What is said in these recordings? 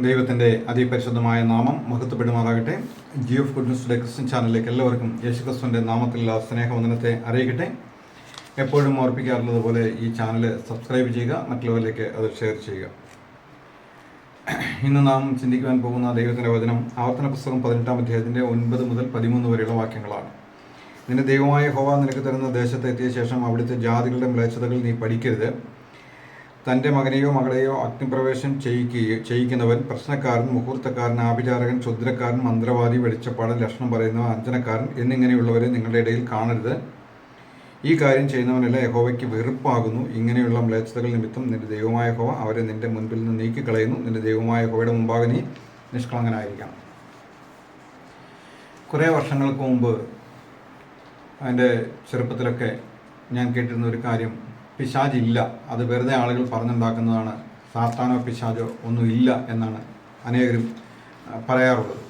ദൈവത്തിന്റെ അതിപരിശുദ്ധമായ നാമം മഹത്വപ്പെടുമാറാകട്ടെ. ജിയോ ഓഫ് ഗുഡ് ന്യൂസിലെ ക്രിസ്ത്യൻ ചാനലിലേക്ക് എല്ലാവർക്കും യേശുക്രിസ്തുവിന്റെ നാമത്തിലുള്ള സ്നേഹവന്ദനത്തെ അറിയിക്കട്ടെ. എപ്പോഴും ഓർപ്പിക്കാറുള്ളത് പോലെ ഈ ചാനൽ സബ്സ്ക്രൈബ് ചെയ്യുക മറ്റുള്ളവരിലേക്ക് അത് ഷെയർ ചെയ്യുക. ഇന്ന് നാം ചിന്തിക്കുവാൻ പോകുന്ന ദൈവത്തിന്റെ വചനം ആവർത്തന പുസ്തകം പതിനെട്ടാം അധ്യായത്തിന്റെ ഒൻപത് മുതൽ പതിമൂന്ന് വരെയുള്ള വാക്യങ്ങളാണ്. നിന്റെ ദൈവമായ ഹോവ നിനക്ക് തരുന്ന ദേശത്തെത്തിയ ശേഷം അവിടുത്തെ ജാതികളുടെ മ്ലേച്ഛതകൾ നീ പഠിക്കരുത്. തന്റെ മകനെയോ മകളെയോ അഗ്നിപ്രവേശം ചെയ്യിക്കുകയോ ചെയ്യിക്കുന്നവൻ പ്രശ്നക്കാരൻ മുഹൂർത്തക്കാരൻ ആഭിചാരകൻ ക്ഷുദ്രക്കാരൻ മന്ത്രവാദി വെളിച്ചപ്പാടൻ ലക്ഷണം പറയുന്നവൻ അഞ്ജനക്കാരൻ എന്നിങ്ങനെയുള്ളവരെ നിങ്ങളുടെ ഇടയിൽ കാണരുത്. ഈ കാര്യം ചെയ്യുന്നവനെല്ലാം യഹോവയ്ക്ക് വെറുപ്പാകുന്നു. ഇങ്ങനെയുള്ള മ്ലേച്ഛതകൾ നിമിത്തം നിന്റെ ദൈവമായ ഹോവ അവരെ നിന്റെ മുൻപിൽ നിന്ന് നീക്കിക്കളയുന്നു. നിന്റെ ദൈവമായ ഹോവയുടെ മുമ്പാകെ നീ നിഷ്കളങ്കനായിരിക്കണം. കുറേ വർഷങ്ങൾക്ക് മുമ്പ് എന്റെ ചെറുപ്പത്തിലൊക്കെ ഞാൻ കേട്ടിരുന്ന ഒരു കാര്യം പിശാചില്ല. അത് വെറുതെ ആളുകൾ പറഞ്ഞുണ്ടാക്കുന്നതാണ്. സാത്താനോ പിശാചോ ഒന്നുമില്ല എന്നാണ് അനേകരും പറയാറുള്ളത്.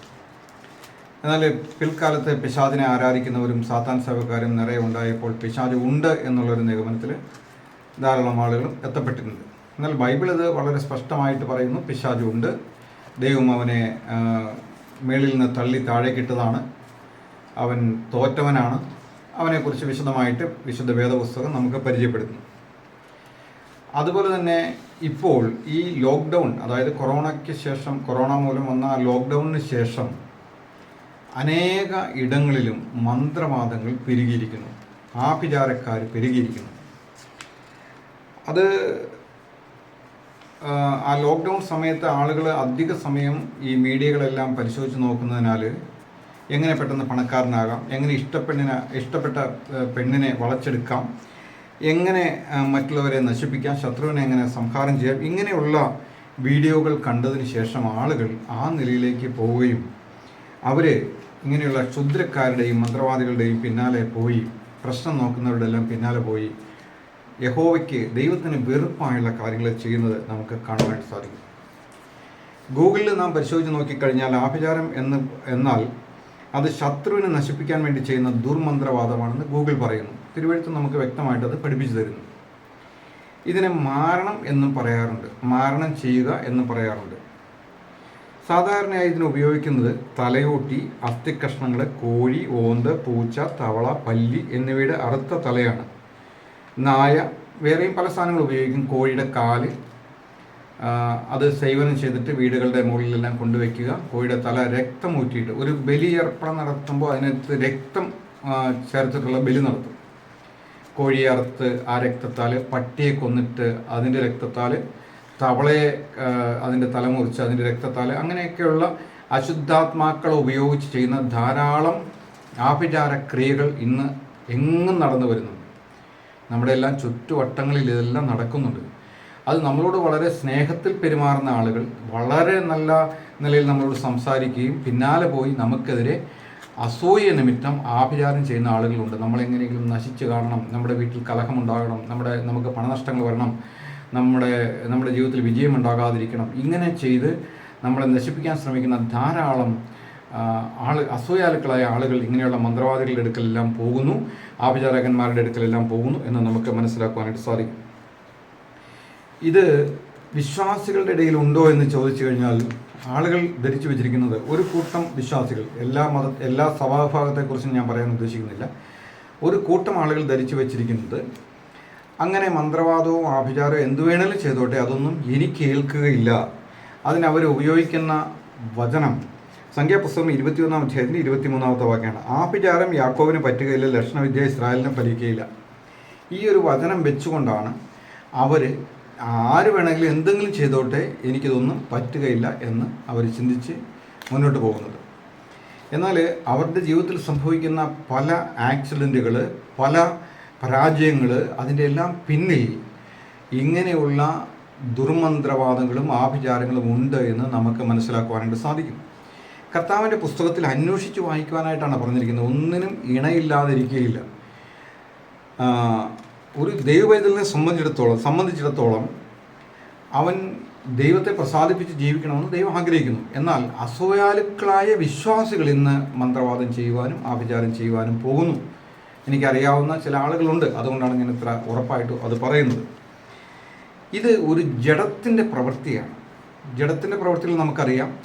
എന്നാൽ പിൽക്കാലത്ത് പിശാജിനെ ആരാധിക്കുന്നവരും സാത്താൻ സേവക്കാരും നിറയെ ഉണ്ടായപ്പോൾ പിശാജ് ഉണ്ട് എന്നുള്ളൊരു നിഗമനത്തിൽ ധാരാളം ആളുകളും എത്തപ്പെട്ടിട്ടുണ്ട്. എന്നാൽ ബൈബിൾ ഇത് വളരെ സ്പഷ്ടമായിട്ട് പറയുന്നു പിശാജ് ഉണ്ട്. ദൈവം അവനെ മേളിൽ നിന്ന് തള്ളി താഴേക്കിട്ടതാണ്. അവൻ തോറ്റവനാണ്. അവനെക്കുറിച്ച് വിശദമായിട്ട് വിശുദ്ധ വേദപുസ്തകം നമുക്ക് പരിചയപ്പെടുത്തുന്നു. അതുപോലെ തന്നെ ഇപ്പോൾ ഈ ലോക്ക്ഡൗൺ അതായത് കൊറോണയ്ക്ക് ശേഷം കൊറോണ മൂലം വന്ന ലോക്ക്ഡൗണിന് ശേഷം അനേക ഇടങ്ങളിലും മന്ത്രവാദങ്ങൾ പെരുകിയിരിക്കുന്നു. ആഭിചാരക്കാർ പെരുകിയിരിക്കുന്നു. അത് ആ ലോക്ക്ഡൗൺ സമയത്ത് ആളുകൾ അധിക സമയം ഈ മീഡിയകളെല്ലാം പരിശോധിച്ച് നോക്കുന്നതിനാൽ എങ്ങനെ പെട്ടെന്ന് പണക്കാരനാകാം എങ്ങനെ ഇഷ്ടപ്പെണ്ണിനെ ഇഷ്ടപ്പെട്ട പെണ്ണിനെ വളച്ചെടുക്കാം എങ്ങനെ മറ്റുള്ളവരെ നശിപ്പിക്കാം ശത്രുവിനെ എങ്ങനെ സംഹാരം ചെയ്യാം ഇങ്ങനെയുള്ള വീഡിയോകൾ കണ്ടതിന് ശേഷം ആളുകൾ ആ നിലയിലേക്ക് പോവുകയും അവർ ഇങ്ങനെയുള്ള ക്ഷുദ്രക്കാരുടെയും മന്ത്രവാദികളുടെയും പിന്നാലെ പോയി പ്രശ്നം നോക്കുന്നവരുടെ എല്ലാം പിന്നാലെ പോയി യഹോവയ്ക്ക് ദൈവത്തിന് വെറുപ്പായുള്ള കാര്യങ്ങൾ ചെയ്യുന്നത് നമുക്ക് കാണുവാൻ സാധിക്കും. ഗൂഗിളിൽ നാം പരിശോധിച്ച് നോക്കിക്കഴിഞ്ഞാൽ ആഭിചാരം എന്ന് എന്നാൽ അത് ശത്രുവിനെ നശിപ്പിക്കാൻ വേണ്ടി ചെയ്യുന്ന ദുർമന്ത്രവാദമാണെന്ന് ഗൂഗിൾ പറയുന്നു. തിരുവഴുത്ത് നമുക്ക് വ്യക്തമായിട്ട് അത് പഠിപ്പിച്ചു തരുന്നു. ഇതിനെ മാരണം എന്നും പറയാറുണ്ട്. മാരണം ചെയ്യുക എന്നും പറയാറുണ്ട്. സാധാരണയായി ഇതിന് ഉപയോഗിക്കുന്നത് തലയോട്ടി അസ്ഥിക്കഷ്ണങ്ങൾ കോഴി ഓന്ത് പൂച്ച തവള പല്ലി എന്നിവയുടെ അറുത്ത തലയാണ്. നായ വേറെയും പല സാധനങ്ങൾ ഉപയോഗിക്കും. കോഴിയുടെ കാൽ അത് സേവനം ചെയ്തിട്ട് വീടുകളുടെ മുകളിലെല്ലാം കൊണ്ടുവയ്ക്കുക. കോഴിയുടെ തല രക്തം ഊറ്റിയിട്ട് ഒരു ബലിയർപ്പണം നടത്തുമ്പോൾ അതിനകത്ത് രക്തം ചേർത്തിട്ടുള്ള ബലി നടത്തും. കോഴിയെ അറുത്ത് ആ രക്തത്താൽ പട്ടിയെ കൊന്നിട്ട് അതിന്റെ രക്തത്താൽ തവളയെ അതിന്റെ തല മുറിച്ച് അതിന്റെ രക്തത്താൽ അങ്ങനെയൊക്കെയുള്ള അശുദ്ധാത്മാക്കളെ ഉപയോഗിച്ച് ചെയ്യുന്ന ധാരാളം ആഭിചാര ക്രിയകൾ ഇന്ന് എങ്ങും നടന്നു വരുന്നുണ്ട്. നമ്മുടെ എല്ലാം ചുറ്റുവട്ടങ്ങളിൽ ഇതെല്ലാം നടക്കുന്നുണ്ട്. അത് നമ്മളോട് വളരെ സ്നേഹത്തിൽ പെരുമാറുന്ന ആളുകൾ വളരെ നല്ല നിലയിൽ നമ്മളോട് സംസാരിക്കുകയും പിന്നാലെ പോയി നമുക്കെതിരെ അസൂയ നിമിത്തം ആഭിചാരം ചെയ്യുന്ന ആളുകളുണ്ട്. നമ്മളെങ്ങനെയെങ്കിലും നശിച്ചു കാണണം നമ്മുടെ വീട്ടിൽ കലഹമുണ്ടാകണം നമ്മുടെ നമുക്ക് പണനഷ്ടങ്ങൾ വരണം നമ്മുടെ നമ്മുടെ ജീവിതത്തിൽ വിജയമുണ്ടാകാതിരിക്കണം. ഇങ്ങനെ ചെയ്ത് നമ്മളെ നശിപ്പിക്കാൻ ശ്രമിക്കുന്ന ധാരാളം ആൾ അസൂയാലുക്കളായ ആളുകൾ ഇങ്ങനെയുള്ള മന്ത്രവാദികളുടെ അടുക്കലെല്ലാം പോകുന്നു ആഭിചാരകന്മാരുടെ അടുക്കലെല്ലാം പോകുന്നു എന്ന് നമുക്ക് മനസ്സിലാക്കുവാനായിട്ട് സാധിക്കും. ഇത് വിശ്വാസികളുടെ ഇടയിൽ ഉണ്ടോ എന്ന് ചോദിച്ചു കഴിഞ്ഞാൽ ആളുകൾ ധരിച്ചു വെച്ചിരിക്കുന്നത് ഒരു കൂട്ടം വിശ്വാസികൾ. എല്ലാ മത എല്ലാ സഭാഭാഗത്തെക്കുറിച്ചും ഞാൻ പറയാൻ ഉദ്ദേശിക്കുന്നില്ല. ഒരു കൂട്ടം ആളുകൾ ധരിച്ചു വെച്ചിരിക്കുന്നത് അങ്ങനെ മന്ത്രവാദവും ആഭിചാരവും എന്തു വേണേലും ചെയ്തോട്ടെ അതൊന്നും എനിക്ക് കേൾക്കുകയില്ല. അതിനവർ ഉപയോഗിക്കുന്ന വചനം സംഖ്യാപുസ്തകം ഇരുപത്തിയൊന്നാം അധ്യായത്തിന് ഇരുപത്തിമൂന്നാമത്തെ വാക്യമാണ് ആഭിചാരം യാക്കോവിന് പറ്റുകയില്ല ലക്ഷണവിദ്യ ഇസ്രായേലിനെ ഫലിക്കുകയില്ല. ഈ ഒരു വചനം വെച്ചുകൊണ്ടാണ് അവർ ആര് വേണമെങ്കിലും എന്തെങ്കിലും ചെയ്തോട്ടെ എനിക്കിതൊന്നും പറ്റുകയില്ല എന്ന് അവർ ചിന്തിച്ച് മുന്നോട്ട് പോകുന്നത്. എന്നാൽ അവരുടെ ജീവിതത്തിൽ സംഭവിക്കുന്ന പല ആക്സിഡന്റുകൾ പല പരാജയങ്ങൾ അതിന്റെ എല്ലാം പിന്നിൽ ഇങ്ങനെയുള്ള ദുർമന്ത്രവാദങ്ങളും ആഭിചാരങ്ങളും ഉണ്ട് എന്ന് നമുക്ക് മനസ്സിലാക്കുവാനായിട്ട് സാധിക്കും. കർത്താവിന്റെ പുസ്തകത്തിൽ അന്വേഷിച്ച് വായിക്കുവാനായിട്ടാണ് പറഞ്ഞിരിക്കുന്നത്. ഒന്നിനും ഇണയില്ലാതിരിക്കുകയില്ല ഒരു ദൈവവൈതലിനെ സംബന്ധിച്ചിടത്തോളം സംബന്ധിച്ചിടത്തോളം അവൻ ദൈവത്തെ പ്രസാദിപ്പിച്ച് ജീവിക്കണമെന്ന് ദൈവം ആഗ്രഹിക്കുന്നു. എന്നാൽ അസൂയാലുക്കളായ വിശ്വാസികൾ ഇന്ന് മന്ത്രവാദം ചെയ്യുവാനും ആഭിചാരം ചെയ്യുവാനും പോകുന്നു. എനിക്കറിയാവുന്ന ചില ആളുകളുണ്ട്. അതുകൊണ്ടാണ് ഞാൻ ഇത്ര ഉറപ്പായിട്ട് അത് പറയുന്നത്. ഇത് ഒരു ജഡത്തിന്റെ പ്രവൃത്തിയാണ്. ജഡത്തിന്റെ പ്രവൃത്തികൾ നമുക്കറിയാം.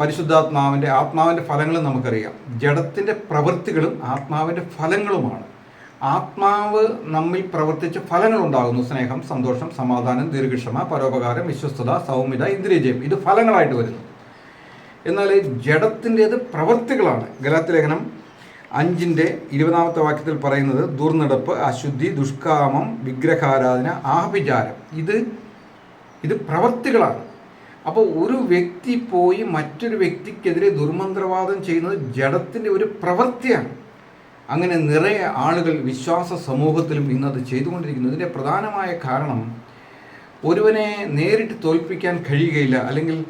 പരിശുദ്ധാത്മാവിന്റെ ആത്മാവിന്റെ ഫലങ്ങളും നമുക്കറിയാം. ജഡത്തിന്റെ പ്രവൃത്തികളും ആത്മാവിന്റെ ഫലങ്ങളുമാണ്. ആത്മാവ് നമ്മിൽ പ്രവർത്തിച്ച് ഫലങ്ങളുണ്ടാകുന്നു. സ്നേഹം സന്തോഷം സമാധാനം ദീർഘക്ഷമ പരോപകാരം വിശ്വസ്തത സൗമ്യത ഇന്ദ്രിയജയം. ഇത് ഫലങ്ങളായിട്ട് വരുന്നു. എന്നാൽ ജഡത്തിന്റേത് പ്രവൃത്തികളാണ് ഗലാത്തിലേഖനം അഞ്ചിന്റെ ഇരുപതാമത്തെ വാക്യത്തിൽ പറയുന്നത് ദുർനടപ്പ് അശുദ്ധി ദുഷ്കാമം വിഗ്രഹാരാധന ആഭിചാരം. ഇത് ഇത് പ്രവൃത്തികളാണ് അപ്പോൾ ഒരു വ്യക്തി പോയി മറ്റൊരു വ്യക്തിക്കെതിരെ ദുർമന്ത്രവാദം ചെയ്യുന്നത് ജഡത്തിന്റെ ഒരു പ്രവൃത്തിയാണ്. അങ്ങനെ നിറയെ ആളുകൾ വിശ്വാസ സമൂഹത്തിലും ഇന്നത് ചെയ്തുകൊണ്ടിരിക്കുന്നു. ഇതിന്റെ പ്രധാനമായ കാരണം ഒരുവനെ നേരിട്ട് തോൽപ്പിക്കാൻ കഴിയുകയില്ല. അല്ലെങ്കിൽ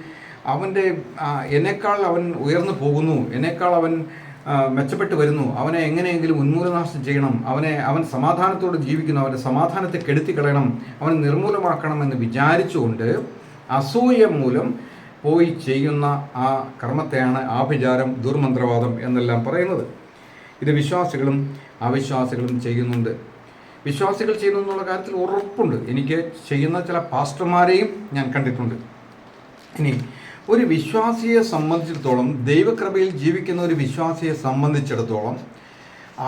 അവന്റെ എന്നെക്കാൾ അവൻ ഉയർന്നു പോകുന്നു. എന്നെക്കാൾ അവൻ മെച്ചപ്പെട്ട് വരുന്നു. അവനെ എങ്ങനെയെങ്കിലും ഉന്മൂലനാശം ചെയ്യണം. അവനെ അവൻ സമാധാനത്തോടെ ജീവിക്കുന്നു. അവന്റെ സമാധാനത്തെ കെടുത്തി കളയണം അവനെ നിർമൂലമാക്കണമെന്ന് വിചാരിച്ചുകൊണ്ട് അസൂയ മൂലം പോയി ചെയ്യുന്ന ആ കർമ്മത്തെയാണ് ആഭിചാരം ദുർമന്ത്രവാദം എന്നെല്ലാം പറയുന്നത്. ഇത് വിശ്വാസികളും അവിശ്വാസികളും ചെയ്യുന്നുണ്ട്. വിശ്വാസികൾ ചെയ്യുന്നു എന്നുള്ള കാര്യത്തിൽ ഉറപ്പുണ്ട്. എനിക്ക് ചെയ്യുന്ന ചില പാസ്റ്റർമാരെയും ഞാൻ കണ്ടിട്ടുണ്ട്. ഇനി ഒരു വിശ്വാസിയെ സംബന്ധിച്ചിടത്തോളം ദൈവകൃപയിൽ ജീവിക്കുന്ന ഒരു വിശ്വാസിയെ സംബന്ധിച്ചിടത്തോളം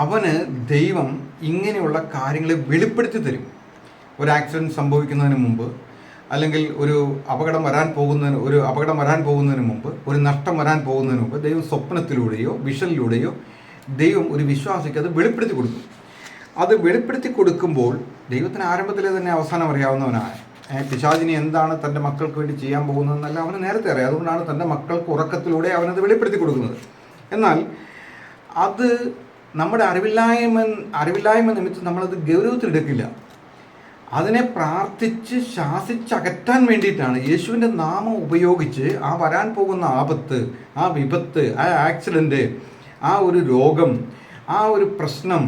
അവന് ദൈവം ഇങ്ങനെയുള്ള കാര്യങ്ങളെ വെളിപ്പെടുത്തി തരും. ഒരു ആക്സിഡന്റ് സംഭവിക്കുന്നതിന് മുമ്പ് അല്ലെങ്കിൽ ഒരു അപകടം വരാൻ പോകുന്നതിന് ഒരു അപകടം വരാൻ പോകുന്നതിന് മുമ്പ് ഒരു നഷ്ടം വരാൻ പോകുന്നതിന് മുമ്പ് ദൈവം സ്വപ്നത്തിലൂടെയോ വിഷനിലൂടെയോ ദൈവം ഒരു വിശ്വാസിക്ക് അത് വെളിപ്പെടുത്തി കൊടുക്കും. അത് വെളിപ്പെടുത്തി കൊടുക്കുമ്പോൾ ദൈവത്തിന് ആരംഭത്തിലെ തന്നെ അവസാനം അറിയാവുന്നവനാണ് പിശാചിനി എന്താണ് തന്റെ മക്കൾക്ക് വേണ്ടി ചെയ്യാൻ പോകുന്നതെന്നല്ല അവന് നേരത്തെ അറിയാം. അതുകൊണ്ടാണ് തന്റെ മക്കൾക്ക് ഉറക്കത്തിലൂടെ അവനത് വെളിപ്പെടുത്തി കൊടുക്കുന്നത്. എന്നാൽ അത് നമ്മുടെ അറിവില്ലായ്മ അറിവില്ലായ്മ നിമിത്തം നമ്മളത് ഗൗരവത്തിലെടുക്കില്ല അതിനെ പ്രാർത്ഥിച്ച് ശാസിച്ചകറ്റാൻ വേണ്ടിയിട്ടാണ് യേശുവിന്റെ നാമം ഉപയോഗിച്ച് ആ വരാൻ പോകുന്ന ആപത്ത് ആ വിപത്ത് ആ ആക്സിഡന്റ് ആ ഒരു രോഗം ആ ഒരു പ്രശ്നം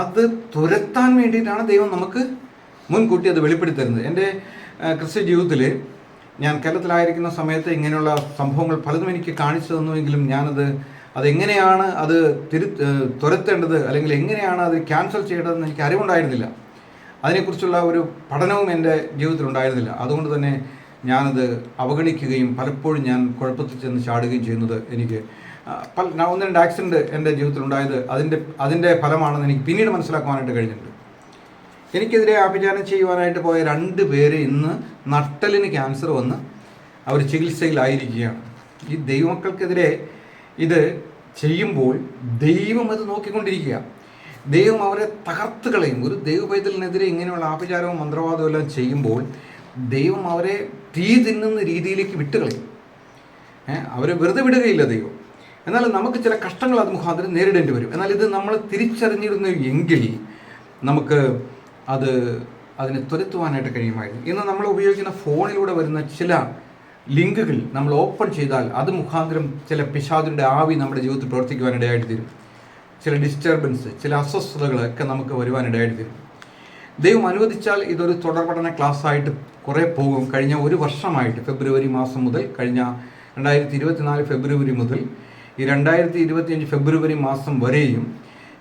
അത് തുരത്താൻ വേണ്ടിയിട്ടാണ് ദൈവം നമുക്ക് മുൻകൂട്ടി അത് വെളിപ്പെടുത്തി തരുന്നത് എന്റെ ക്രിസ്ത്യ ജീവിതത്തിൽ ഞാൻ കേരളത്തിലായിരിക്കുന്ന സമയത്ത് ഇങ്ങനെയുള്ള സംഭവങ്ങൾ പലതും എനിക്ക് കാണിച്ചു തന്നുവെങ്കിലും ഞാനത് അതെങ്ങനെയാണ് അത് തിരു തുരത്തേണ്ടത് അല്ലെങ്കിൽ എങ്ങനെയാണ് അത് ക്യാൻസൽ ചെയ്യേണ്ടതെന്ന് എനിക്ക് അറിവുണ്ടായിരുന്നില്ല. അതിനെക്കുറിച്ചുള്ള ഒരു പഠനവും എന്റെ ജീവിതത്തിൽ ഉണ്ടായിരുന്നില്ല. അതുകൊണ്ട് തന്നെ ഞാനത് അവഗണിക്കുകയും പലപ്പോഴും ഞാൻ കുഴപ്പത്തിൽ ചെന്ന് ചാടുകയും ചെയ്യുന്നത് എനിക്ക് ഒന്ന് രണ്ട് ആക്സിഡന്റ് എന്റെ ജീവിതത്തിൽ ഉണ്ടായത് അതിന്റെ അതിന്റെ ഫലമാണെന്ന് എനിക്ക് പിന്നീട് മനസ്സിലാക്കുവാനായിട്ട് കഴിഞ്ഞിട്ടുണ്ട്. എനിക്കെതിരെ ആഭിചാരം ചെയ്യുവാനായിട്ട് പോയ രണ്ട് പേര് ഇന്ന് നട്ടലിന് ക്യാൻസർ വന്ന് അവർ ചികിത്സയിലായിരിക്കുകയാണ്. ഈ ദൈവമക്കൾക്കെതിരെ ഇത് ചെയ്യുമ്പോൾ ദൈവം അത് നോക്കിക്കൊണ്ടിരിക്കുക. ദൈവം അവരെ തകർത്ത് കളയും. ഒരു ദൈവപൈതലിനെതിരെ ഇങ്ങനെയുള്ള ആഭിചാരവും മന്ത്രവാദവും എല്ലാം ചെയ്യുമ്പോൾ ദൈവം അവരെ തീ തിന്നുന്ന രീതിയിലേക്ക് വിട്ടുകളയും. അവരെ വെറുതെ വിടുകയില്ല ദൈവം. എന്നാൽ നമുക്ക് ചില കഷ്ടങ്ങൾ അത് മുഖാന്തരം നേരിടേണ്ടി വരും. എന്നാൽ ഇത് നമ്മൾ തിരിച്ചറിഞ്ഞിരുന്നു എങ്കിൽ നമുക്ക് അത് അതിനെ തുരത്തുവാനായിട്ട് കഴിയുമായിരുന്നു. ഇന്ന് നമ്മൾ ഉപയോഗിക്കുന്ന ഫോണിലൂടെ വരുന്ന ചില ലിങ്കുകൾ നമ്മൾ ഓപ്പൺ ചെയ്താൽ അത് മുഖാന്തരം ചില പിശാദിന്റെ ആവി നമ്മുടെ ജീവിതത്തിൽ പ്രവർത്തിക്കുവാനിടയായിട്ട് തീരും. ചില ഡിസ്റ്റർബൻസ് ചില അസ്വസ്ഥതകളൊക്കെ നമുക്ക് വരുവാനിടയായിട്ട് തീരും. ദൈവം അനുവദിച്ചാൽ ഇതൊരു തുടർപഠന ക്ലാസ്സായിട്ട് കുറേ പോകും. കഴിഞ്ഞ ഒരു വർഷമായിട്ട് ഫെബ്രുവരി മാസം മുതൽ കഴിഞ്ഞ രണ്ടായിരത്തി ഇരുപത്തിനാല് ഫെബ്രുവരി മുതൽ ഈ രണ്ടായിരത്തി ഇരുപത്തിയഞ്ച് ഫെബ്രുവരി മാസം വരെയും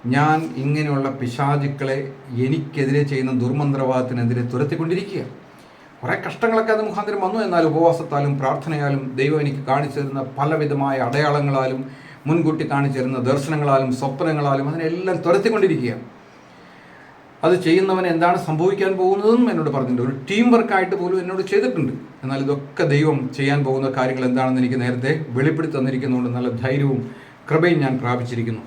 ഞാൻ ഇങ്ങനെയുള്ള പിശാചുക്കളെ എനിക്കെതിരെ ചെയ്യുന്ന ദുർമന്ത്രവാദത്തിനെതിരെ തുരത്തിക്കൊണ്ടിരിക്കുക. കുറേ കഷ്ടങ്ങളൊക്കെ അത് മുഖാന്തരം വന്നു. എന്നാൽ ഉപവാസത്താലും പ്രാർത്ഥനയാലും ദൈവം എനിക്ക് കാണിച്ചു തരുന്ന പലവിധമായ അടയാളങ്ങളാലും മുൻകൂട്ടി കാണിച്ചു തരുന്ന ദർശനങ്ങളാലും സ്വപ്നങ്ങളാലും അതിനെല്ലാം തുരത്തിക്കൊണ്ടിരിക്കുക. അത് ചെയ്യുന്നവൻ എന്താണ് സംഭവിക്കാൻ പോകുന്നതെന്നും എന്നോട് പറഞ്ഞിട്ടുണ്ട്. ഒരു ടീം വർക്കായിട്ട് പോലും എന്നോട് ചെയ്തിട്ടുണ്ട്. എന്നാൽ ഇതൊക്കെ ദൈവം ചെയ്യാൻ പോകുന്ന കാര്യങ്ങൾ എന്താണെന്ന് എനിക്ക് നേരത്തെ വെളിപ്പെടുത്തി തന്നിരിക്കുന്നതുകൊണ്ട് നല്ല ധൈര്യവും കൃപയും ഞാൻ പ്രാപിച്ചിരിക്കുന്നു.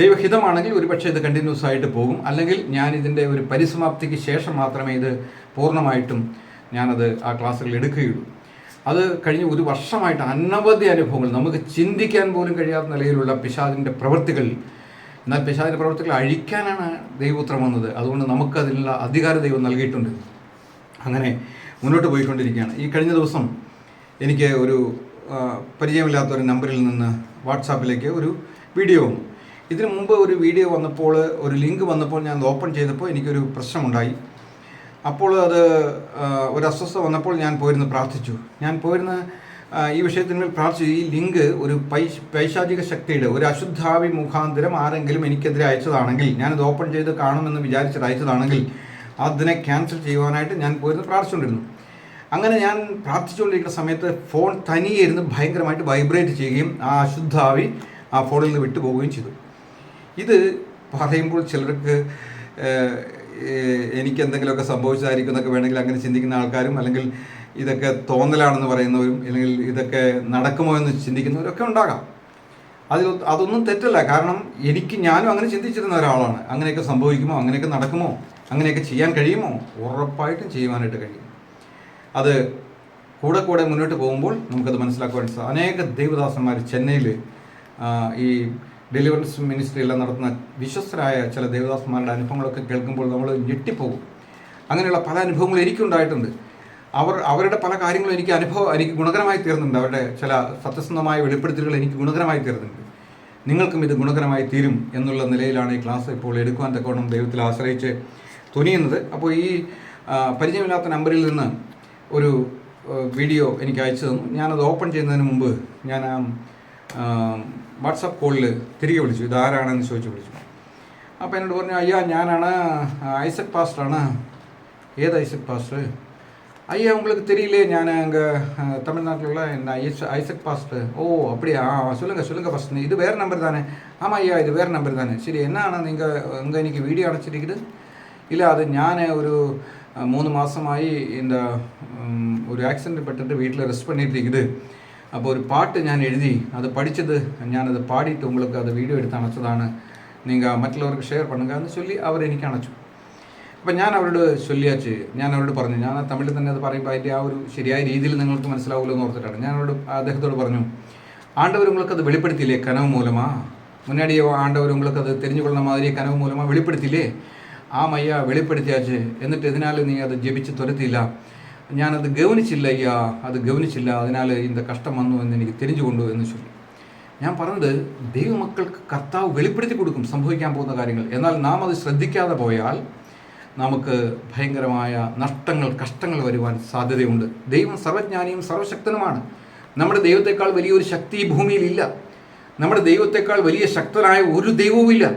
ദൈവഹിതമാണെങ്കിൽ ഒരുപക്ഷെ ഇത് കണ്ടിന്യൂസ് ആയിട്ട് പോകും. അല്ലെങ്കിൽ ഞാൻ ഇതിന്റെ ഒരു പരിസമാപ്തിക്ക് ശേഷം മാത്രമേ ഇത് പൂർണമായിട്ടും ഞാനത് ആ ക്ലാസ്സുകൾ എടുക്കുകയുള്ളൂ. അത് കഴിഞ്ഞ ഒരു വർഷമായിട്ട് അനവധി അനുഭവങ്ങൾ നമുക്ക് ചിന്തിക്കാൻ പോലും കഴിയാത്ത നിലയിലുള്ള പിശാദിന്റെ പ്രവൃത്തികൾ എന്നാൽ പിശാദിന്റെ പ്രവർത്തികൾ അഴിക്കാനാണ് ദൈവപുത്രം വന്നത്. അതുകൊണ്ട് നമുക്ക് അതിനുള്ള അധികാര ദൈവം നൽകിയിട്ടുണ്ട്. അങ്ങനെ മുന്നോട്ട് പോയിക്കൊണ്ടിരിക്കുകയാണ്. ഈ കഴിഞ്ഞ ദിവസം എനിക്ക് ഒരു പരിചയമില്ലാത്ത ഒരു നമ്പറിൽ നിന്ന് വാട്സാപ്പിലേക്ക് ഒരു വീഡിയോ വന്നു. ഇതിനു മുമ്പ് ഒരു വീഡിയോ വന്നപ്പോൾ ഒരു ലിങ്ക് വന്നപ്പോൾ ഞാൻ ഓപ്പൺ ചെയ്തപ്പോൾ എനിക്കൊരു പ്രശ്നമുണ്ടായി. അപ്പോൾ അത് ഒരു അസ്വസ്ഥ വന്നപ്പോൾ ഞാൻ പോയിരുന്ന് പ്രാർത്ഥിച്ചു. ഞാൻ പോയിരുന്ന് ഈ വിഷയത്തിന്മേൽ പ്രാർത്ഥിച്ചു. ഈ ലിങ്ക് ഒരു പൈ പൈശാചിക ശക്തിയുടെ ഒരു അശുദ്ധാവി മുഖാന്തരം ആരെങ്കിലും എനിക്കെതിരെ അയച്ചതാണെങ്കിൽ ഞാനത് ഓപ്പൺ ചെയ്ത് കാണുമെന്ന് വിചാരിച്ചിട്ട് അയച്ചതാണെങ്കിൽ അതിനെ ക്യാൻസൽ ചെയ്യുവാനായിട്ട് ഞാൻ പോയിരുന്ന് പ്രാർത്ഥിച്ചുകൊണ്ടിരുന്നു. അങ്ങനെ ഞാൻ പ്രാർത്ഥിച്ചുകൊണ്ടിരിക്കുന്ന സമയത്ത് ഫോൺ തനിയെ ഇരുന്ന് ഭയങ്കരമായിട്ട് വൈബ്രേറ്റ് ചെയ്യുകയും ആ അശുദ്ധാവി ആ ഫോണിൽ നിന്ന് വിട്ടുപോവുകയും ചെയ്തു. ഇത് പറയുമ്പോൾ ചിലർക്ക് എനിക്ക് എന്തെങ്കിലുമൊക്കെ സംഭവിച്ചതായിരിക്കും എന്നൊക്കെ വേണമെങ്കിൽ അങ്ങനെ ചിന്തിക്കുന്ന ആൾക്കാരും അല്ലെങ്കിൽ ഇതൊക്കെ തോന്നലാണെന്ന് പറയുന്നവരും അല്ലെങ്കിൽ ഇതൊക്കെ നടക്കുമോ എന്ന് ചിന്തിക്കുന്നവരൊക്കെ ഉണ്ടാകാം. അതിൽ അതൊന്നും തെറ്റല്ല. കാരണം എനിക്ക് ഞാനും അങ്ങനെ ചിന്തിച്ചിരുന്ന ഒരാളാണ്. അങ്ങനെയൊക്കെ സംഭവിക്കുമോ? അങ്ങനെയൊക്കെ നടക്കുമോ? അങ്ങനെയൊക്കെ ചെയ്യാൻ കഴിയുമോ? ഉറപ്പായിട്ടും ചെയ്യുവാനായിട്ട് കഴിയും. അത് കൂടെ കൂടെ മുന്നോട്ട് പോകുമ്പോൾ നമുക്കത് മനസ്സിലാക്കുവാൻ സാധിക്കും അനേക ദൈവദാസന്മാർ ചെന്നൈയിൽ ഈ ഡെലിവറൻസ് മിനിസ്ട്രിയെല്ലാം നടത്തുന്ന വിശ്വസ്തരായ ചില ദേവദാസന്മാരുടെ അനുഭവങ്ങളൊക്കെ കേൾക്കുമ്പോൾ നമ്മൾ ഞെട്ടിപ്പോകും. അങ്ങനെയുള്ള പല അനുഭവങ്ങളും എനിക്കുണ്ടായിട്ടുണ്ട്. അവർ അവരുടെ പല കാര്യങ്ങളും എനിക്ക് അനുഭവം എനിക്ക് ഗുണകരമായി തീർന്നുണ്ട് അവരുടെ ചില സത്യസന്ധമായ വെളിപ്പെടുത്തലുകൾ എനിക്ക് ഗുണകരമായി തീർന്നുണ്ട് നിങ്ങൾക്കും ഇത് ഗുണകരമായി തീരും എന്നുള്ള നിലയിലാണ് ഈ ക്ലാസ് ഇപ്പോൾ എടുക്കുവാൻ തക്കവണ്ണം ദൈവത്തിൽ ആശ്രയിച്ച് തുനിയുന്നത്. അപ്പോൾ ഈ പരിചയമില്ലാത്ത നമ്പറിൽ നിന്ന് ഒരു വീഡിയോ എനിക്ക് അയച്ചു തന്നു. ഞാനത് ഓപ്പൺ ചെയ്യുന്നതിന് മുമ്പ് ഞാൻ ആ, വാട്സപ്പ് കോളിൽ തിരികെ വിളിച്ചു. ഇതാരാണെന്ന് ചോദിച്ചു വിളിച്ചു. അപ്പോൾ എന്നോട് പറഞ്ഞു അയ്യാ ഞാനാണ് ഐസക് പാസ്റ്ററാണ്. ഏത് ഐസക് പാസ്റ്റർ ஐயா உங்களுக்கு தெரியலையே நான் அங்கே தமிழ்நாட்டிலலாம் இந்த ஐஸ் ஐசக் பாஸ்ட்டு ஓ அப்படியா? சொல்லுங்கள் சொல்லுங்கள் பாஸ்ட் இது வேறு நம்பர் தானே? ஆமாம் ஐயா இது வேறு நம்பர் தானே. சரி என்ன ஆனால் நீங்கள் உங்கள் இன்றைக்கி வீடியோ அனுப்பிச்சிருக்குது இல்லை அது ஞான ஒரு மூணு மாதமாகி இந்த ஒரு ஆக்சிடென்ட் பட்டுட்டு வீட்டில் ரெஸ்ட் பண்ணிட்டு இருக்குது. அப்போ ஒரு பாட்டு ஞான் எழுதி அதை படித்தது ஞான் அதை பாடிட்டு உங்களுக்கு அதை வீடியோ எடுத்து அனுப்பிச்சதானு நீங்கள் மற்றவருக்கு ஷேர் பண்ணுங்கன்னு சொல்லி அவர் இன்றைக்கி அனுப்பிச்சோம் അപ്പം ഞാൻ അവരോട് ചൊല്ലിയാച്ച് ഞാൻ അവരോട് പറഞ്ഞു ഞാൻ തമിഴിൽ തന്നെ അത് പറയുമ്പോൾ അതിന്റെ ആ ഒരു ശരിയായ രീതിയിൽ നിങ്ങൾക്ക് മനസ്സിലാവുമല്ലോ ഓർത്തിട്ടാണ്. ഞാൻ അവരോട് അദ്ദേഹത്തോട് പറഞ്ഞു ആണ്ടവർ ഉങ്ങൾക്ക് അത് വെളിപ്പെടുത്തിയില്ലേ കനവ് മൂലമാ? മുന്നാടി ആണ്ടവർ ഉങ്ങൾക്ക് അത് തെരിഞ്ഞുകൊള്ളുന്ന മാതിരി കനവ് മൂലമാ വെളിപ്പെടുത്തിയില്ലേ? ആ മയ്യ വെളിപ്പെടുത്തിയാച്ച് എന്നിട്ട് ഇതിനാൽ നീ അത് ജപിച്ച് തുരത്തിയില്ല. ഞാനത് ഗവനിച്ചില്ല അയ്യാ അത് ഗവനിച്ചില്ല അതിനാൽ ഇന്ന കഷ്ടം വന്നു എന്ന് എനിക്ക് തിരിഞ്ഞുകൊണ്ടു എന്ന് ചൊല്ലി. ഞാൻ പറഞ്ഞത് ദൈവമക്കൾക്ക് കർത്താവ് വെളിപ്പെടുത്തി കൊടുക്കും സംഭവിക്കാൻ പോകുന്ന കാര്യങ്ങൾ. എന്നാൽ നാം അത് ശ്രദ്ധിക്കാതെ പോയാൽ നമുക്ക് ഭയങ്കരമായ നഷ്ടങ്ങൾ കഷ്ടങ്ങൾ വരുവാൻ സാധ്യതയുണ്ട്. ദൈവം സർവജ്ഞാനിയും സർവശക്തനുമാണ്. നമ്മുടെ ദൈവത്തെക്കാൾ വലിയൊരു ശക്തി ഈ ഭൂമിയിലില്ല. നമ്മുടെ ദൈവത്തെക്കാൾ വലിയ ശക്തനായ ഒരു ദൈവവുമില്ല.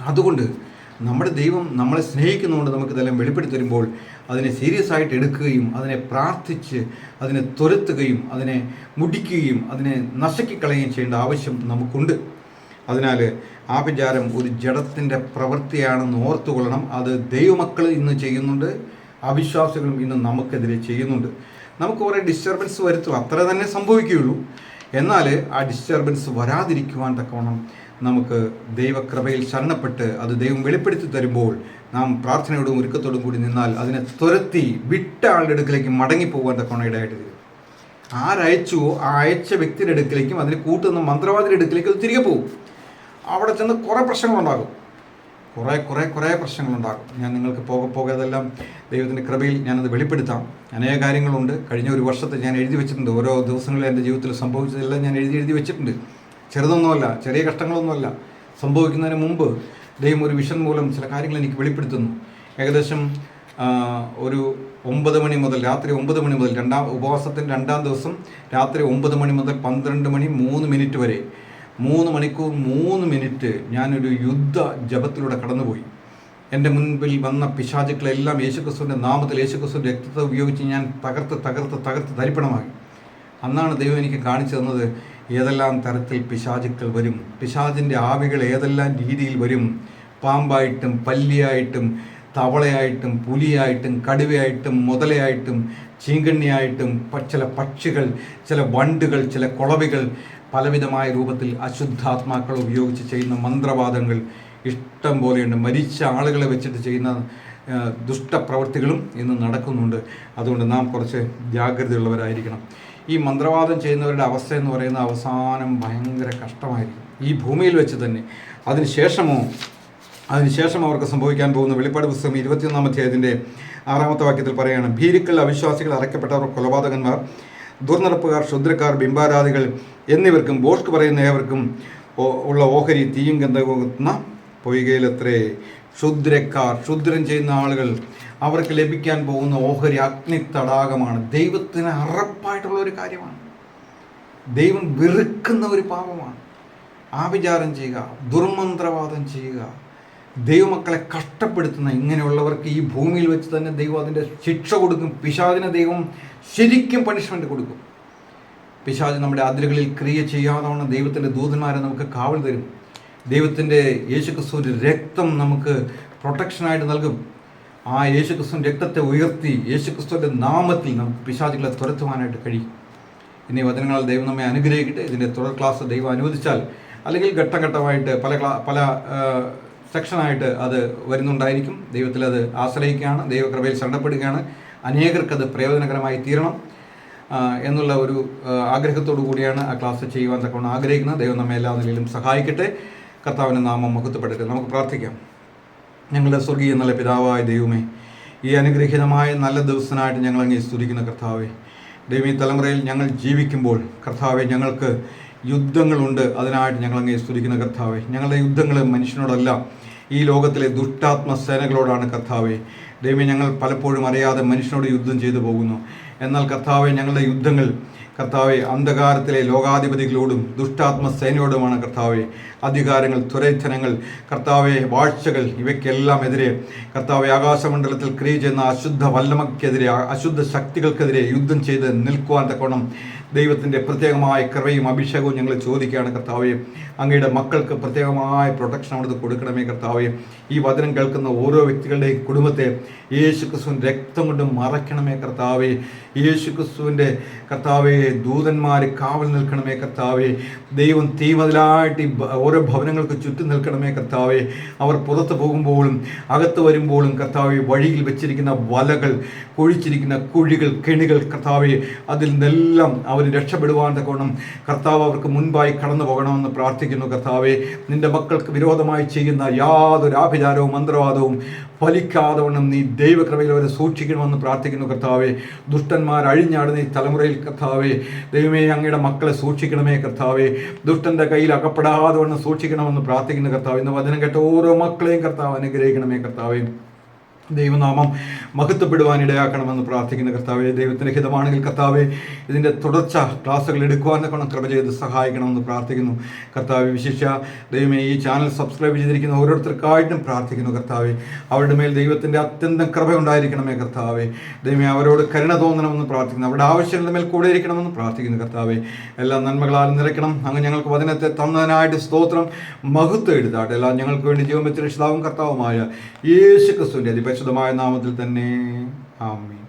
അതുകൊണ്ട് നമ്മുടെ ദൈവം നമ്മളെ സ്നേഹിക്കുന്നതുകൊണ്ട് നമുക്കിതെല്ലാം വെളിപ്പെടുത്തി തരുമ്പോൾ അതിനെ സീരിയസ് ആയിട്ട് എടുക്കുകയും അതിനെ പ്രാർത്ഥിച്ച് അതിനെ തുരത്തുകയും അതിനെ മുടിക്കുകയും അതിനെ നശക്കിക്കളയുകയും ചെയ്യേണ്ട ആവശ്യം നമുക്കുണ്ട്. അതിനാൽ ആ വിചാരം ഒരു ജഡത്തിന്റെ പ്രവൃത്തിയാണെന്ന് ഓർത്തുകൊള്ളണം. അത് ദൈവമക്കൾ ഇന്ന് ചെയ്യുന്നുണ്ട് അവിശ്വാസികളും ഇന്ന് നമുക്കെതിരെ ചെയ്യുന്നുണ്ട്. നമുക്ക് കുറേ ഡിസ്റ്റർബൻസ് വരുത്തും അത്ര തന്നെ സംഭവിക്കുകയുള്ളൂ. എന്നാൽ ആ ഡിസ്റ്റർബൻസ് വരാതിരിക്കുവാൻ തക്കവണ്ണം നമുക്ക് ദൈവകൃപയിൽ ശരണപ്പെട്ട് അത് ദൈവം വെളിപ്പെടുത്തി തരുമ്പോൾ നാം പ്രാർത്ഥനയോടും ഒരുക്കത്തോടും കൂടി നിന്നാൽ അതിനെ തുരത്തി വിട്ട ആളുടെ അടുക്കിലേക്ക് മടങ്ങിപ്പോകാൻ തക്കവണ്ണം ഇടയായിട്ട് തീരും. ആരയച്ചുവോ ആ അയച്ച വ്യക്തിയുടെ അടുക്കിലേക്കും അതിന് കൂട്ടുന്ന മന്ത്രവാദിയുടെ അടുക്കിലേക്കും അത് തിരികെ പോകും. അവിടെ ചെന്ന് കുറേ പ്രശ്നങ്ങളുണ്ടാകും. കുറേ കുറേ കുറേ പ്രശ്നങ്ങളുണ്ടാകും. ഞാൻ നിങ്ങൾക്ക് പോകെ പോകെ അതെല്ലാം ദൈവത്തിന്റെ കൃപയിൽ ഞാനത് വെളിപ്പെടുത്താം. അനേക കാര്യങ്ങളുണ്ട്. കഴിഞ്ഞ ഒരു വർഷത്തെ ഞാൻ എഴുതി വെച്ചിട്ടുണ്ട്. ഓരോ ദിവസങ്ങളിൽ എന്റെ ജീവിതത്തിൽ സംഭവിച്ചതെല്ലാം ഞാൻ എഴുതി എഴുതി വെച്ചിട്ടുണ്ട്. ചെറുതൊന്നുമല്ല ചെറിയ കഷ്ടങ്ങളൊന്നുമല്ല. സംഭവിക്കുന്നതിന് മുമ്പ് ദൈവം ഒരു വിഷൻ മൂലം ചില കാര്യങ്ങൾ എനിക്ക് വെളിപ്പെടുത്തുന്നു. ഏകദേശം ഒരു ഒമ്പത് മണി മുതൽ രാത്രി ഒമ്പത് മണി മുതൽ രണ്ടാം ഉപവാസത്തിന്റെ രണ്ടാം ദിവസം രാത്രി ഒമ്പത് മണി മുതൽ പന്ത്രണ്ട് മണി മൂന്ന് മിനിറ്റ് വരെ മൂന്ന് മണിക്കൂർ മൂന്ന് മിനിറ്റ് ഞാനൊരു യുദ്ധ ജപത്തിലൂടെ കടന്നുപോയി. എന്റെ മുൻപിൽ വന്ന പിശാചുക്കളെല്ലാം യേശുക്രിസ്തുവിന്റെ നാമത്തിൽ യേശുക്രിസ്തുവിന്റെ രക്തത്തെ ഉപയോഗിച്ച് ഞാൻ തകർത്ത് തകർത്ത് തകർത്ത് തരിപ്പണമായി. അന്നാണ് ദൈവം എനിക്ക് കാണിച്ചു തന്നത് ഏതെല്ലാം തരത്തിൽ പിശാചുക്കൾ വരും? പിശാചിന്റെ ആവികൾ ഏതെല്ലാം രീതിയിൽ വരും? പാമ്പായിട്ടും പല്ലിയായിട്ടും തവളയായിട്ടും പുലിയായിട്ടും കടുവയായിട്ടും മുതലയായിട്ടും ചീങ്കണ്ണിയായിട്ടും ചില പക്ഷികൾ ചില വണ്ടുകൾ ചില കുളവികൾ പലവിധമായ രൂപത്തിൽ അശുദ്ധാത്മാക്കൾ ഉപയോഗിച്ച് ചെയ്യുന്ന മന്ത്രവാദങ്ങൾ ഇഷ്ടം പോലെയുണ്ട്. മരിച്ച ആളുകളെ വെച്ചിട്ട് ചെയ്യുന്ന ദുഷ്ടപ്രവൃത്തികളും ഇന്ന് നടക്കുന്നുണ്ട്. അതുകൊണ്ട് നാം കുറച്ച് ജാഗ്രതയുള്ളവരായിരിക്കണം. ഈ മന്ത്രവാദം ചെയ്യുന്നവരുടെ അവസ്ഥ എന്ന് പറയുന്ന അവസാനം ഭയങ്കര കഷ്ടമായിരിക്കും. ഈ ഭൂമിയിൽ വെച്ച് തന്നെ. അതിനുശേഷമോ അതിനുശേഷം അവർക്ക് സംഭവിക്കാൻ പോകുന്ന വെളിപ്പാട് പുസ്തകം ഇരുപത്തിയൊന്നാമത്തെ അതിന്റെ ആറാമത്തെ വാക്യത്തിൽ പറയുകയാണ് ഭീരുക്കൾ അവിശ്വാസികൾ അറയ്ക്കപ്പെട്ടവർ കൊലപാതകന്മാർ ദുർനടപ്പുകാർ ക്ഷുദ്രക്കാർ ബിംബാരാധികൾ എന്നിവർക്കും ബോഷ്ക്ക് പറയുന്ന ഏവർക്കും ഉള്ള ഓഹരി തീയും ഗന്ധകുന്ന പൊയ്കയിലത്രേ. ക്ഷുദ്രക്കാർ ക്ഷുദ്രം ചെയ്യുന്ന ആളുകൾ അവർക്ക് ലഭിക്കാൻ പോകുന്ന ഓഹരി അഗ്നി തടാകമാണ് ദൈവത്തിന് അറപ്പായിട്ടുള്ള ഒരു കാര്യമാണ്. ദൈവം വെറുക്കുന്ന ഒരു പാപമാണ്. ആഭിചാരം ചെയ്യുക ദുർമന്ത്രവാദം ചെയ്യുക ദൈവമക്കളെ കഷ്ടപ്പെടുത്തുന്ന ഇങ്ങനെയുള്ളവർക്ക് ഈ ഭൂമിയിൽ വെച്ച് തന്നെ ദൈവം അതിന്റെ ശിക്ഷ കൊടുക്കും. പിശാചിന് ദൈവം ശരിക്കും പണിഷ്മെന്റ് കൊടുക്കും. പിശാജ് നമ്മുടെ അതിരുകളിൽ ക്രിയ ചെയ്യാതവണ്ണം ദൈവത്തിന്റെ ദൂതന്മാരെ നമുക്ക് കാവൽ തരും. ദൈവത്തിന്റെ യേശുക്രിസ്തുവിന്റെ രക്തം നമുക്ക് പ്രൊട്ടക്ഷനായിട്ട് നൽകും. ആ യേശുക്രിസ്തുവിന്റെ രക്തത്തെ ഉയർത്തി യേശുക്രിസ്തുവിന്റെ നാമത്തിൽ നമുക്ക് പിശാചുകളെ തുരത്തുവാനായിട്ട് കഴിയും. ഇനി വചനങ്ങളാൽ ദൈവം നമ്മെ അനുഗ്രഹിക്കട്ടെ. ഇതിന്റെ തുടർ ക്ലാസ് ദൈവം അനുവദിച്ചാൽ അല്ലെങ്കിൽ ഘട്ടം ഘട്ടമായിട്ട് പല പല സെക്ഷനായിട്ട് അത് വരുന്നുണ്ടായിരിക്കും. ദൈവത്തിൽ അത് ആശ്രയിക്കുകയാണ്. ദൈവകൃപയിൽ ശരണപ്പെടുകയാണ്. അനേകർക്കത് പ്രയോജനകരമായി തീരണം എന്നുള്ള ഒരു ആഗ്രഹത്തോടു കൂടിയാണ് ആ ക്ലാസ് ചെയ്യുവാൻ തക്കവണ്ണം ആഗ്രഹിക്കുന്നത്. ദൈവം നമ്മെ എല്ലാ നിലയിലും സഹായിക്കട്ടെ. കർത്താവിന്റെ നാമം മഹത്വപ്പെടട്ടെ നമുക്ക് പ്രാർത്ഥിക്കാം. ഞങ്ങളുടെ സ്വർഗീയ നല്ല പിതാവായ ദൈവമേ ഈ അനുഗ്രഹീതമായ നല്ല ദിവസനായിട്ട് ഞങ്ങൾ അങ്ങേ സ്തുതിക്കുന്ന കർത്താവെ ദൈവീ തലമുറയിൽ ഞങ്ങൾ ജീവിക്കുമ്പോൾ കർത്താവെ ഞങ്ങൾക്ക് യുദ്ധങ്ങളുണ്ട്. അതിനായിട്ട് ഞങ്ങൾ അങ്ങേ സ്തുതിക്കുന്ന കർത്താവെ ഞങ്ങളുടെ യുദ്ധങ്ങൾ മനുഷ്യനോടല്ല ഈ ലോകത്തിലെ ദുഷ്ടാത്മ സേനകളോടാണ് കർത്താവെ. ദൈവം ഞങ്ങൾ പലപ്പോഴും അറിയാതെ മനുഷ്യനോട് യുദ്ധം ചെയ്തു പോകുന്നു. എന്നാൽ കർത്താവെ ഞങ്ങളുടെ യുദ്ധങ്ങൾ കർത്താവെ അന്ധകാരത്തിലെ ലോകാധിപതികളോടും ദുഷ്ടാത്മ സേനയോടുമാണ് കർത്താവെ. അധികാരങ്ങൾ തുരേച്ഛനങ്ങൾ കർത്താവെ വാഴ്ചകൾ ഇവയ്ക്കെല്ലാം എതിരെ കർത്താവെ ആകാശമണ്ഡലത്തിൽ ക്രിയ ചെയ്യുന്ന അശുദ്ധ വല്ലമക്കെതിരെ അശുദ്ധ ശക്തികൾക്കെതിരെ യുദ്ധം ചെയ്ത് നിൽക്കുവാൻ തക്കോണം ദൈവത്തിന്റെ പ്രത്യേകമായ കൃപയും അഭിഷേകവും ഞങ്ങൾ ചോദിക്കുകയാണ് കർത്താവെ. അങ്ങയുടെ മക്കൾക്ക് പ്രത്യേകമായ പ്രൊട്ടക്ഷൻ അവിടുന്ന് കൊടുക്കണമേ കർത്താവേ. ഈ വചനം കേൾക്കുന്ന ഓരോ വ്യക്തികളുടെയും കുടുംബത്തെ യേശു ക്രിസ്തുവിന്റെ രക്തം കൊണ്ട് മറയ്ക്കണമേ കർത്താവേ. യേശു ക്രിസ്തുവിന്റെ കർത്താവെ ദൂതന്മാർ കാവൽ നിൽക്കണമേ കർത്താവേ. ദൈവം തീമതിലായിട്ട് ഈ ഓരോ ഭവനങ്ങൾക്ക് ചുറ്റും നിൽക്കണമേ കർത്താവേ. അവർ പുറത്ത് പോകുമ്പോഴും അകത്ത് വരുമ്പോഴും കർത്താവെ വഴിയിൽ വെച്ചിരിക്കുന്ന വലകൾ കുഴിച്ചിരിക്കുന്ന കുഴികൾ കെണികൾ കർത്താവെ അതിൽ നിന്നെല്ലാം അവർ രക്ഷപ്പെടുവാൻ തക്കോണം കർത്താവ് അവർക്ക് മുൻപായി കടന്നു പോകണമെന്ന് പ്രാർത്ഥിക്കുന്നു. കർത്താവെ നിന്റെ മക്കൾക്ക് വിരോധമായി ചെയ്യുന്ന യാതൊരു ആഭിചാരവും മന്ത്രവാദവും ഫലിക്കാതെ വണ്ണം നീ ദൈവകൃപയിൽ അവരെ സൂക്ഷിക്കണമെന്ന് പ്രാർത്ഥിക്കുന്നു കർത്താവെ. ദുഷ്ടന്മാർ അഴിഞ്ഞാടുന്ന ഈ തലമുറയിൽ കർത്താവെ ദൈവമേ അങ്ങയുടെ മക്കളെ സൂക്ഷിക്കണമേ കർത്താവെ. ദുഷ്ടന്റെ കയ്യിൽ അകപ്പെടാതെ വണ്ണം സൂക്ഷിക്കണമെന്ന് പ്രാർത്ഥിക്കുന്നു കർത്താവ്. ഇന്ന് വചനം കേട്ട ഓരോ മക്കളെയും കർത്താവ് അനുഗ്രഹിക്കണമേ കർത്താവെ. ദൈവനാമം മഹത്വപ്പെടുവാൻ ഇടയാക്കണമെന്ന് പ്രാർത്ഥിക്കുന്ന കർത്താവെ ദൈവത്തിന്റെ ഹിതമാണെങ്കിൽ കർത്താവെ ഇതിന്റെ തുടർച്ച ക്ലാസ്സുകൾ എടുക്കുവാനൊക്കെ കൃപ ചെയ്ത് സഹായിക്കണമെന്ന് പ്രാർത്ഥിക്കുന്നു. കർത്താവ് വിശിഷ്യ ദൈവമേ ഈ ചാനൽ സബ്സ്ക്രൈബ് ചെയ്തിരിക്കുന്ന ഓരോരുത്തർക്കായിട്ടും പ്രാർത്ഥിക്കുന്നു കർത്താവെ. അവരുടെ മേൽ ദൈവത്തിന്റെ അത്യന്തം കൃപ ഉണ്ടായിരിക്കണമേ കർത്താവെ. ദൈവമേ അവരോട് കരുണ തോന്നണമെന്ന് പ്രാർത്ഥിക്കുന്നു. അവരുടെ ആവശ്യങ്ങളുടെ മേൽ കൂടെ ഇരിക്കണമെന്ന് പ്രാർത്ഥിക്കുന്നു കർത്താവെ. എല്ലാ നന്മകളാലും നിറയ്ക്കണം. അങ്ങ് ഞങ്ങൾക്ക് വചനത്തെ തന്നതിനായിട്ട് സ്തോത്രം മഹത്വം എഴുതാട്ടെ. എല്ലാം ഞങ്ങൾക്ക് വേണ്ടി ജീവൻ വെച്ച രക്ഷിതാവും കർത്താവുമായ യേശു ക്രിസ്തുവിന്റെ അതിപരിശുദ്ധമായ നാമത്തിൽ തന്നെ. ആമീൻ.